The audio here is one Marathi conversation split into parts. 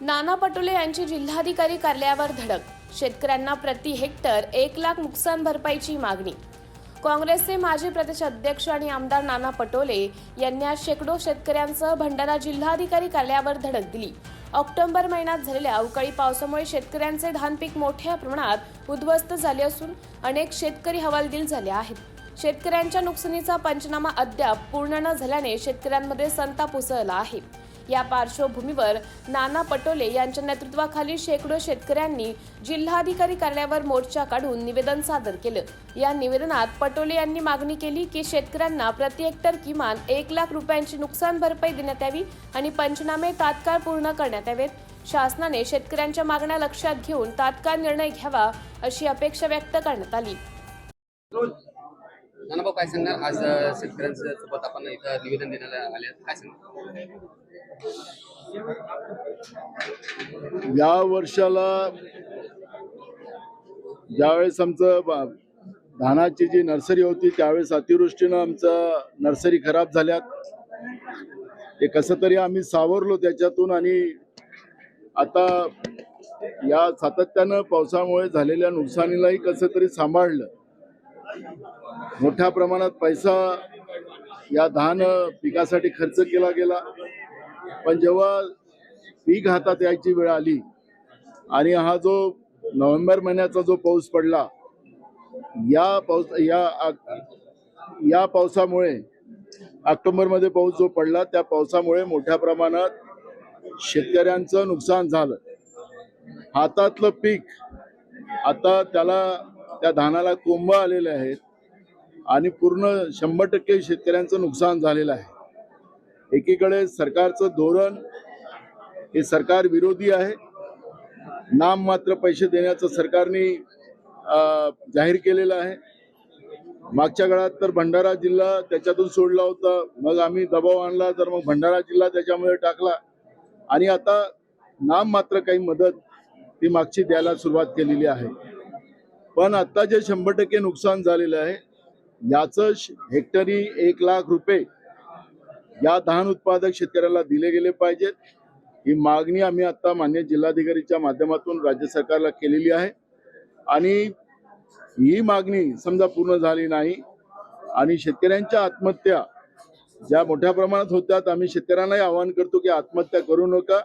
नाना पटोले यांची जिल्हाधिकारी कार्यालयावर धडक. शेतकऱ्यांना प्रति हेक्टर एक लाख नुकसान भरपाईची मागणी. काँग्रेसचे माजी प्रदेश अध्यक्ष आणि आमदार नाना पटोले यांनी आज शेकडो शेतकऱ्यांसह भंडारा जिल्हाधिकारी कार्यालयावर धडक दिली. ऑक्टोबर महिन्यात झालेल्या अवकाळी पावसामुळे शेतकऱ्यांचे धान पीक मोठ्या प्रमाणात उद्ध्वस्त झाले असून अनेक शेतकरी हवालदिल झाले आहेत. शेतकऱ्यांच्या नुकसानीचा पंचनामा अद्याप पूर्ण न झाल्याने शेतकऱ्यांमध्ये संताप उसळला आहे. या पार्श्वभूमीवर नाना पटोले यांच्या नेतृत्वाखाली शेकडो शेतकऱ्यांनी जिल्हाधिकारी कार्यालयावर मोर्चा काढून निवेदन सादर केलं. या निवेदनात पटोले यांनी मागणी केली की शेतकऱ्यांना प्रति हेक्टर किमान एक लाख रुपयांची नुकसान भरपाई देण्यात यावी आणि पंचनामे तात्काळ पूर्ण करण्यात यावेत. शासनाने शेतकऱ्यांच्या मागण्या लक्षात घेऊन तात्काळ निर्णय घ्यावा अशी अपेक्षा व्यक्त करण्यात आली. काय सांगणार? आज शेतकऱ्यांच्या सोबत आपण इथं निवेदन देण्याला आले काय सांगणार? या वर्षाला ज्यावेळेस आमचं धानाची जी नर्सरी होती त्यावेळेस अतिवृष्टीनं आमचं नर्सरी खराब झाल्यात. ते कसं तरी आम्ही सावरलो त्याच्यातून आणि आता या सातत्यानं पावसामुळे झालेल्या नुकसानीलाही कसं तरी सांभाळलं. मोठ्या प्रमाणात पैसा या धान पिकासाठी खर्च केला गेला. पण जेव्हा पीक हातात यायची वेळ आली आणि हा जो नोव्हेंबर महिन्याचा जो पाऊस पडला या पाऊस या या पावसामुळे ऑक्टोबरमध्ये पाऊस जो पडला त्या पावसामुळे मोठ्या प्रमाणात शेतकऱ्यांचं नुकसान झालं. हातातलं पीक आता त्याला त्या धानाला कोंब आलेले आहेत आणि पूर्ण शंभर टक्के शेतकऱ्यांचं नुकसान झालेलं आहे. एकीकडे सरकारचं धोरण हे सरकार विरोधी आहे. नाम मात्र पैसे देण्याचं सरकारने जाहीर केलेलं आहे. मागच्या काळात तर भंडारा जिल्हा त्याच्यातून सोडला होता. मग आम्ही दबाव आणला तर मग भंडारा जिल्हा त्याच्यामध्ये टाकला. आणि आता नाम मात्र काही मदत ती मागची द्यायला सुरुवात केलेली आहे. पण आता जे शंभर टक्के नुकसान झालेलं आहे याचं श- हेक्टरी एक लाख रुपये या धान उत्पादक शेतकऱ्याला दिले गेले पाहिजेत. ही मागणी आम्ही आता मान्य जिल्हाधिकारीच्या माध्यमातून राज्य सरकारला केलेली आहे. आणि ही मागणी समजा पूर्ण झाली नाही आणि शेतकऱ्यांच्या आत्महत्या ज्या मोठ्या प्रमाणात होत्या आम्ही शेतकऱ्यांनाही आवाहन करतो की आत्महत्या करू नका.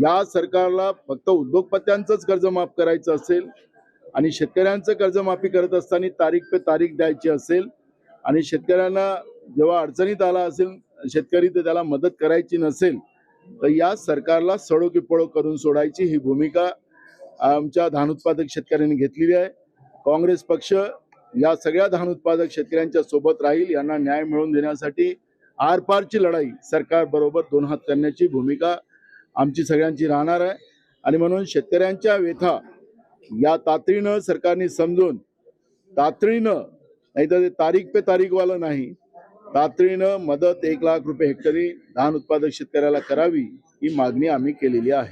या सरकारला फक्त उद्योगपत्यांचंच कर्ज माफ करायचं असेल आणि शेतकऱ्यांचं कर्जमाफी करत असताना तारीख पे तारीख द्यायची असेल आणि शेतकऱ्यांना जेव्हा अडचणीत आला असेल शेतकरी तर त्याला मदत करायची नसेल तर या सरकारला सडोकी पळो करून सोडायची ही भूमिका आमच्या धान उत्पादक शेतकऱ्यांनी घेतलेली आहे. काँग्रेस पक्ष या सगळ्या धान उत्पादक शेतकऱ्यांच्या सोबत राहील यांना न्याय मिळवून देण्यासाठी आरपारची लढाई सरकार बरोबर दोन हात करण्याची भूमिका आमची सगळ्यांची राहणार आहे. आणि म्हणून शेतकऱ्यांच्या व्यथा या तातडीनं सरकारने समजून तातडीनं नाही तर तारीख पे तारीखवालं नाही तातडीनं मदत एक लाख रुपये हेक्टरी धान उत्पादक शेतकऱ्याला करावी ही मागणी आम्ही केलेली आहे.